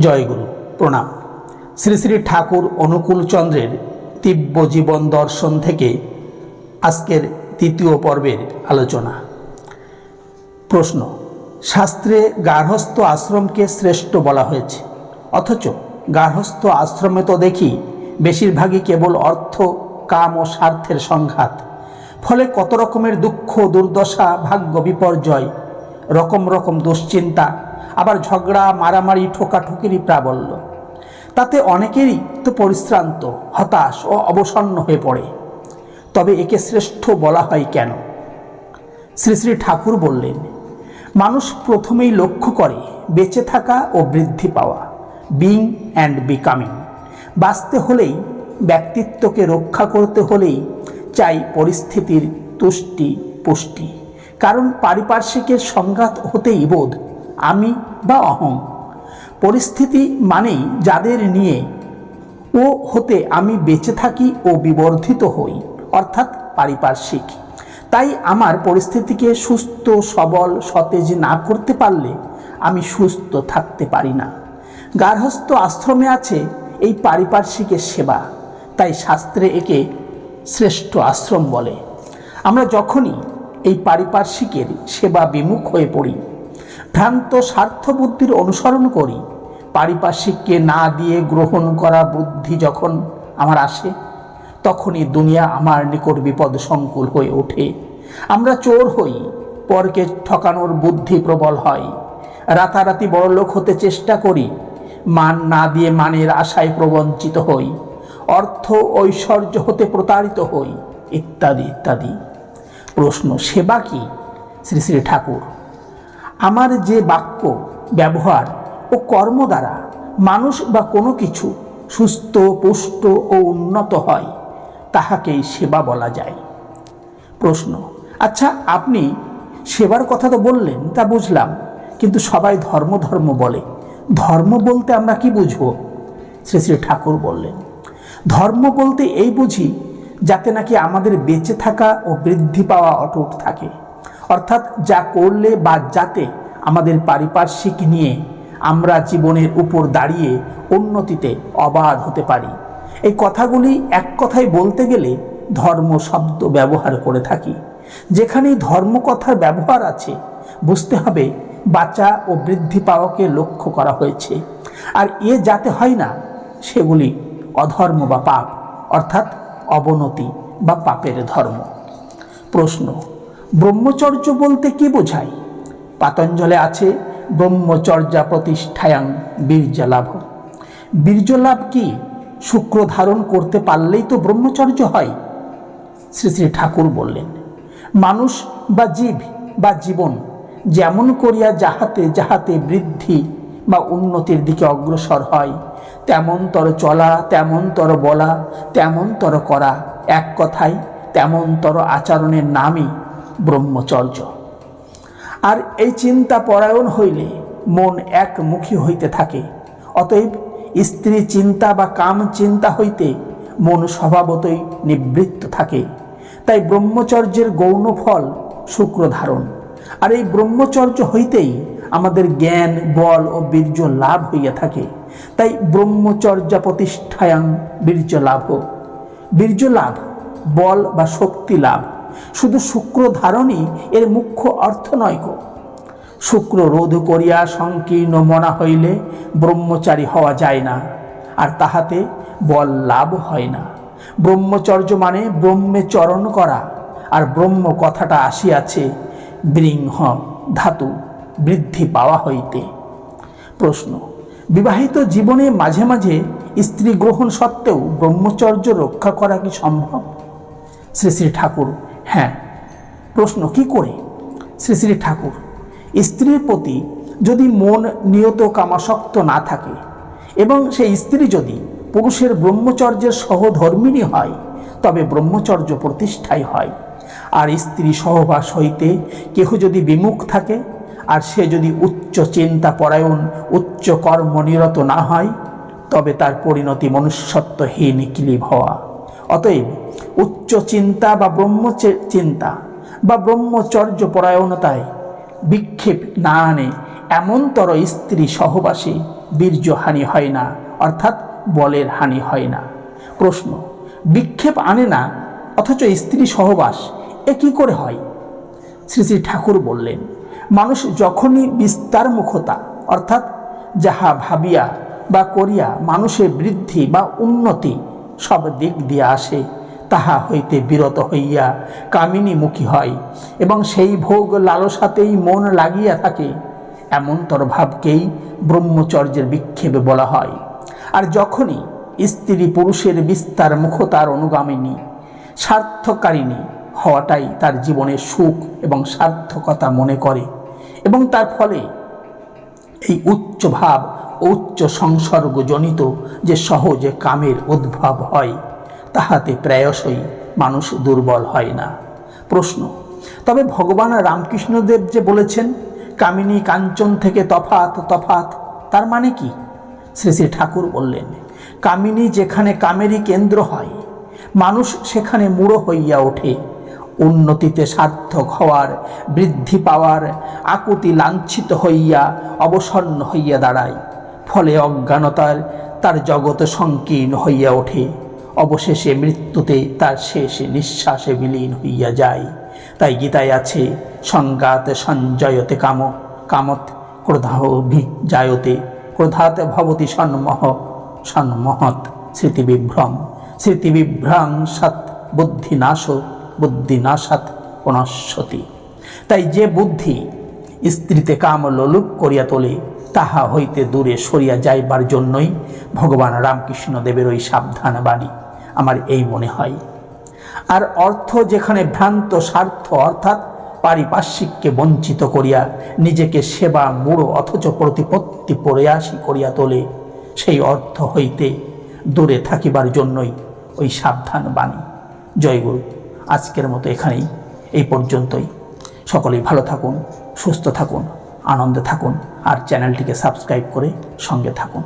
জয়গুরু। প্রণাম। শ্রী শ্রী ঠাকুর অনুকূল চন্দ্রের দিব্য জীবন দর্শন থেকে আজকের তৃতীয় পর্বের আলোচনা। প্রশ্ন, শাস্ত্রে গার্হস্থ আশ্রমকে শ্রেষ্ঠ বলা হয়েছে। অথচ গার্হস্থ আশ্রমে তো দেখি বেশিরভাগই কেবল অর্থ, কাম ও স্বার্থের সংঘাত। ফলে কত রকমের দুঃখ, দুর্দশা, ভাগ্য বিপর্যয়, রকম রকম দুশ্চিন্তা আবার ঝগড়া, মারামারি, ঠোকাঠুকিরই প্রাবল্য। তাতে অনেকেরই তো পরিশ্রান্ত, হতাশ ও অবসন্ন হয়ে পড়ে। তবে একে শ্রেষ্ঠ বলা হয় কেন? শ্রী শ্রী ঠাকুর বললেন, মানুষ প্রথমেই লক্ষ্য করে বেঁচে থাকা ও বৃদ্ধি পাওয়া বিং অ্যান্ড বিকামিং বাঁচতে হলেই ব্যক্তিত্বকে রক্ষা করতে হলেই চাই পরিস্থিতির তুষ্টি পুষ্টি। কারণ পারিপার্শ্বিকের সংঘাত হতেই বোধ আমি বা অহং। পরিস্থিতি মানেই যাদের নিয়ে ও হতে আমি বেঁচে থাকি ও বিবর্ধিত হই, অর্থাৎ পারিপার্শ্বিক। তাই আমার পরিস্থিতিকে সুস্থ, সবল, সতেজ না করতে পারলে আমি সুস্থ থাকতে পারি না। গার্হস্থ আশ্রমে আছে এই পারিপার্শ্বিকের সেবা, তাই শাস্ত্রে একে শ্রেষ্ঠ আশ্রম বলে। আমরা যখনই এই পারিপার্শ্বিকের সেবা বিমুখ হয়ে পড়ি ভ্রান্ত স্বার্থবুদ্ধির অনুসরণ করি। পারিপার্শ্বিককে না দিয়ে গ্রহণ করা বুদ্ধি যখন আমার আসে, তখনই দুনিয়া আমার নিকট বিপদ সংকুল হয়ে ওঠে। আমরা চোর হই, পরকে ঠকানোর বুদ্ধি প্রবল হয়। রাতারাতি বড়লোক হতে চেষ্টা করি, মান না দিয়ে মানের আশায় প্রবঞ্চিত হই। অর্থ ঐশ্বর্য হতে প্রতারিত হই, ইত্যাদি ইত্যাদি। প্রশ্ন, সেবা কি? শ্রী শ্রী ঠাকুর। আমার যে বাক্য, ব্যবহার ও কর্ম দ্বারা মানুষ বা কোনো কিছু সুস্থ, পুষ্ট ও উন্নত হয়, তাহাকেই সেবা বলা যায়। প্রশ্ন আচ্ছা আপনি সেবার কথা তো বললেন, তা বুঝলাম, কিন্তু সবাই ধর্ম ধর্ম বলে। ধর্ম বলতে আমরা কি বুঝব? শ্রী শ্রী ঠাকুর বললেন, ধর্ম বলতে এই বুঝি যাতে নাকি আমাদের বেঁচে থাকা ও বৃদ্ধি পাওয়া অটুট থাকে। অর্থাৎ যা করলে বা যাতে আমাদের পারিপার্শ্বিক নিয়ে আমরা জীবনের উপর দাঁড়িয়ে উন্নতিতে অবাধ হতে পারি। এই কথাগুলি এক কথায় বলতে গেলে ধর্ম শব্দ ব্যবহার করে থাকি। যেখানেই ধর্ম কথার ব্যবহার আছে, বুঝতে হবে বাঁচা ও বৃদ্ধি পাওয়াকে লক্ষ্য করা হয়েছে। আর এ যাতে হয় না, সেগুলি অধর্ম বা পাপ, অর্থাৎ অবনতি বা পাপের ধর্ম। প্রশ্ন ব্রহ্মচর্য বলতে কি বোঝায়? পাতঞ্জলে আছে, ব্রহ্মচর্যা প্রতিষ্ঠায়াং বীর্যলাভ। বীর্যলাভ কি? শুক্র ধারণ করতে পারলেই তো ব্রহ্মচর্য হয়। শ্রী শ্রী ঠাকুর বললেন, মানুষ বা জীব বা জীবন যেমন করিয়া যাহাতে যাহাতে বৃদ্ধি বা উন্নতির দিকে অগ্রসর হয়, তেমন তর চলা, তেমন তর বলা, তেমন তর করা এক কথায়, তেমন তর আচরণের নামই ব্রহ্মচর্য। আর এই চিন্তা পরায়ণ হইলে মন একমুখী হইতে থাকে। অতএব স্ত্রী চিন্তা বা কাম চিন্তা হইতে মন স্বভাবতই নিবৃত্ত থাকে। তাই ব্রহ্মচর্যের গৌণ ফল শুক্র ধারণ। আর এই ব্রহ্মচর্য হইতেই আমাদের জ্ঞান, বল ও বীর্য লাভ হইয়া থাকে। তাই ব্রহ্মচর্যা প্রতিষ্ঠায়াং বীর্য লাভ বীর্য লাভ, বল বা শক্তি লাভ। শুধু শুক্র ধারণই এর মুখ্য অর্থ নয় গো। শুক্র রোধ করিয়া সংকীর্ণ মনা হইলে ব্রহ্মচারী হওয়া যায় না, আর তাহাতে বল লাভ হয় না। ব্রহ্মচর্য মানে ব্রহ্মে চরণ করা, আর ব্রহ্ম কথাটা আসিয়াছে বৃংহ ধাতু বৃদ্ধি পাওয়া হইতে। প্রশ্ন, বিবাহিত জীবনে মাঝে মাঝে স্ত্রী গ্রহণ সত্ত্বেও ব্রহ্মচর্য রক্ষা করা কি সম্ভব? শ্রী শ্রী ঠাকুর হ্যাঁ প্রশ্ন, কি করে? শ্রী শ্রী ঠাকুর, স্ত্রীর প্রতি যদি মন নিয়ত কামাসক্ত না থাকে এবং সেই স্ত্রী যদি পুরুষের ব্রহ্মচর্যের সহধর্মিণী হয়, তবে ব্রহ্মচর্য প্রতিষ্ঠাই হয়। আর স্ত্রী সহবাস হইতে কেহ যদি বিমুখ থাকে, আর সে যদি উচ্চ চিন্তা পরায়ণ, উচ্চ কর্মনিরত না হয়, তবে তার পরিণতি মনুষ্যত্বহীন ক্লিব হওয়া। অতএব উচ্চ চিন্তা বা ব্রহ্ম চিন্তা বা ব্রহ্মচর্য পরায়ণতায় বিক্ষেপ না আনে, এমনতর স্ত্রী সহবাসী বীর্য হানি হয় না, অর্থাৎ বলের হানি হয় না। প্রশ্ন, বিক্ষেপ আনে না, অথচ স্ত্রী সহবাস, এ কী করে হয়? শ্রী শ্রী ঠাকুর বললেন, মানুষ যখনই বিস্তার মুখতা অর্থাৎ যাহা ভাবিয়া বা করিয়া মানুষের বৃদ্ধি বা উন্নতি সব দিক দিয়ে আসে, তাহা হইতে বিরত হইয়া কামিনীমুখী হয় এবং সেই ভোগ লালসাতেই মন লাগিয়া থাকে। এমনতর ভাবকেই ব্রহ্মচর্যের বিক্ষেপে বলা হয়। আর যখনই স্ত্রী পুরুষের বিস্তার মুখতার অনুগামিনী স্বার্থকারিণী হওয়াটাই তার জীবনের সুখ এবং সার্থকতা মনে করে এবং তার ফলে এই উচ্চ ভাব উচ্চ সংসর্গজনিত যে সহজে কামের উদ্ভব হয়, তাহাতে প্রায়শই মানুষ দুর্বল হয় না। প্রশ্ন, তবে ভগবান রামকৃষ্ণদেব যে বলেছেন, কামিনী কাঞ্চন থেকে তফাত তফাত তার মানে কি? শ্রী শ্রী ঠাকুর বললেন, কামিনী যেখানে কামেরই কেন্দ্র হয়, মানুষ সেখানে মূঢ় হইয়া ওঠে। উন্নতিতে সার্থক হওয়ার, বৃদ্ধি পাওয়ার, আকুতি লাঞ্ছিত হইয়া অবসন্ন হইয়া দাঁড়ায়। ফলে অজ্ঞানতার, তার জগৎ সংকীর্ণ হইয়া ওঠে। অবশেষে মৃত্যুতে তার শেষ নিঃশ্বাসে বিলীন হইয়া যায়। তাই গীতায় আছে, সংঘাত সঞ্জয়তে কাম, কামত ক্রোধাহ জায়তে ক্রোধাত ভবতি সন্মহ, সন্মহৎ স্মৃতিবিভ্রম স্মৃতিবিভ্রাংসাত বুদ্ধিনাশ বুদ্ধিনাশাত অনশ্বতি তাই যে বুদ্ধি স্ত্রীতে কাম লোলুপ করিয়া তোলে তাহা হইতে দূরে সরিয়া যাইবার জন্যই ভগবান রামকৃষ্ণ দেবের ওই সাবধান বাণী আমার এই মনে হয়। আর অর্থ যেখানে ভ্রান্ত স্বার্থ, অর্থাৎ পারিপার্শ্বিককে বঞ্চিত করিয়া নিজেকে সেবা মূঢ় অথচ প্রতিপত্তি প্রয়াসী করিয়া তোলে, সেই অর্থ হইতে দূরে থাকিবার জন্যই ওই সাবধান বাণী। জয়গুরু আজকের মতো এখানেই, এই পর্যন্তই। সকলেই ভালো থাকুন, সুস্থ থাকুন। আনন্দে থাকুন আর চ্যানেলটিকে সাবস্ক্রাইব করে সঙ্গে থাকুন।